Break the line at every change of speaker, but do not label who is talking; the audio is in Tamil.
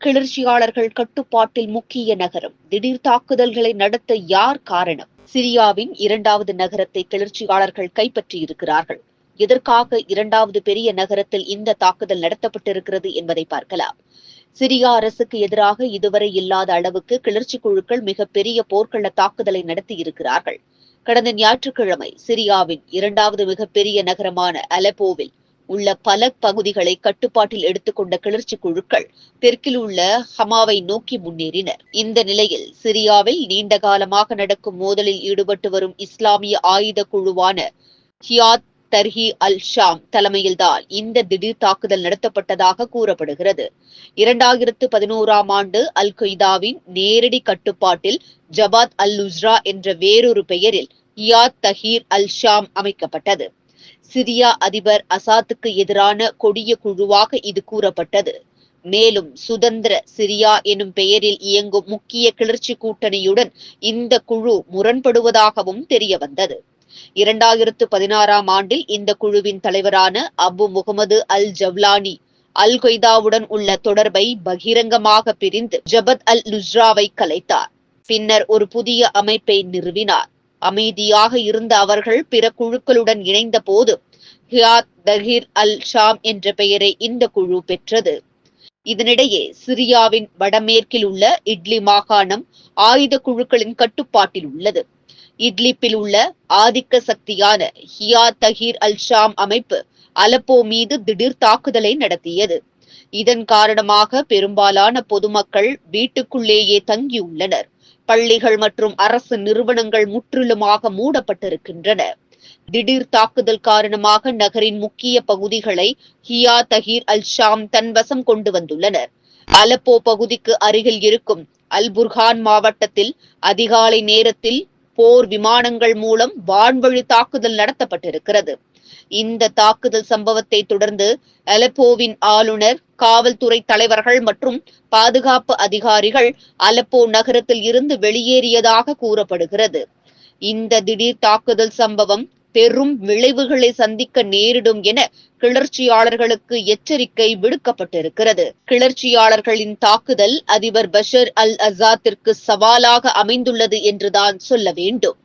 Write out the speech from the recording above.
கிளர்ச்சியாளர்கள் கட்டுப்பாட்டில் முக்கிய நகரம். திடீர் தாக்குதல்களை நடத்த யார் காரணம்? சிரியாவின் இரண்டாவது நகரத்தை கிளர்ச்சியாளர்கள் கைப்பற்றியிருக்கிறார்கள். எதற்காக இரண்டாவது பெரிய நகரத்தில் இந்த தாக்குதல் நடத்தப்பட்டிருக்கிறது என்பதை பார்க்கலாம். சிரியா அரசுக்கு எதிராக இதுவரை இல்லாத அளவுக்கு கிளர்ச்சி குழுக்கள் மிகப்பெரிய போர்க்கள தாக்குதலை நடத்தியிருக்கிறார்கள். கடந்த ஞாயிற்றுக்கிழமை சிரியாவின் இரண்டாவது மிகப்பெரிய நகரமான அலெப்போவில் உள்ள பல பகுதிகளை கட்டுப்பாட்டில் எடுத்துக்கொண்ட கிளர்ச்சி குழுக்கள் தெற்கில் உள்ள ஹமாவை நோக்கி முன்னேறினர். இந்த நிலையில் சிரியாவில் நீண்ட காலமாக நடக்கும் மோதலில் ஈடுபட்டு வரும் இஸ்லாமிய ஆயுத குழுவான ஹியாத் தர்ஹி அல் ஷாம் தலைமையில்தான் இந்த திடீர் தாக்குதல் நடத்தப்பட்டதாக கூறப்படுகிறது. இரண்டாயிரத்து பதினோராம் ஆண்டு அல் கொய்தாவின் நேரடி கட்டுப்பாட்டில் ஜபாத் அல் உஸ்ரா என்ற வேறொரு பெயரில் ஹியாத் தஹீர் அல் ஷாம் அமைக்கப்பட்டது. சிரியா அதிபர் அசாத்துக்கு எதிரான கொடிய குழுவாக இது கூறப்பட்டது. மேலும் சுதந்திர சிரியா எனும் பெயரில் இயங்கும் முக்கிய கிளர்ச்சி கூட்டணியுடன் இந்த குழு முரண்படுவதாகவும் தெரிய வந்தது இரண்டாயிரத்து பதினாறாம் ஆண்டில் இந்த குழுவின் தலைவரான அபு முகமது அல் ஜவ்லானி அல் கொய்தாவுடன் உள்ள தொடர்பை பகிரங்கமாக பிரிந்து ஜபத் அல் லுஸ்ராவை கலைத்தார். பின்னர் ஒரு புதிய அமைப்பை நிறுவினார். அமைதியாக இருந்த அவர்கள் பிற குழுக்களுடன் இணைந்த போது ஹியாத் தஹீர் அல் ஷாம் என்ற பெயரை இந்த குழு பெற்றது. இதனிடையே சிரியாவின் வடமேற்கில் உள்ள இட்லி மாகாணம் ஆயுத குழுக்களின் கட்டுப்பாட்டில் உள்ளது. இட்லிப்பில் உள்ள ஆதிக்க சக்தியான ஹியா தஹீர் அல் ஷாம் அமைப்பு அலப்போ மீது திடீர் தாக்குதலை நடத்தியது. இதன் காரணமாக பெரும்பாலான பொதுமக்கள் வீட்டுக்குள்ளேயே தங்கியுள்ளனர். பள்ளிகள் மற்றும் அரசு நிறுவனங்கள் முற்றிலுமாக மூடப்பட்டிருக்கின்றன. திடீர் தாக்குதல் காரணமாக நகரின் முக்கிய பகுதிகளை ஹியா தஹீர் அல் ஷாம் தன்வசம் கொண்டு வந்துள்ளனர். அலப்போ பகுதிக்கு அருகில் இருக்கும் அல் புர்ஹான் மாவட்டத்தில் அதிகாலை நேரத்தில் போர் விமானங்கள் மூலம் வான்வழி தாக்குதல் நடத்தப்பட்டிருக்கிறது. இந்த தாக்குதல் சம்பவத்தை தொடர்ந்து அலப்போவின் ஆளுநர் காவல்துறை தலைவர்கள் மற்றும் பாதுகாப்பு அதிகாரிகள் அலப்போ நகரத்தில் இருந்து வெளியேறியதாக கூறப்படுகிறது. இந்த திடீர் தாக்குதல் சம்பவம் பெரும் விளைவுகளை சந்திக்க நேரிடும் என கிளர்ச்சியாளர்களுக்கு எச்சரிக்கை விடுக்கப்பட்டிருக்கிறது. கிளர்ச்சியாளர்களின் தாக்குதல் அதிபர் பஷர் அல் அசாத்திற்கு சவாலாக அமைந்துள்ளது என்றுதான் சொல்ல வேண்டும்.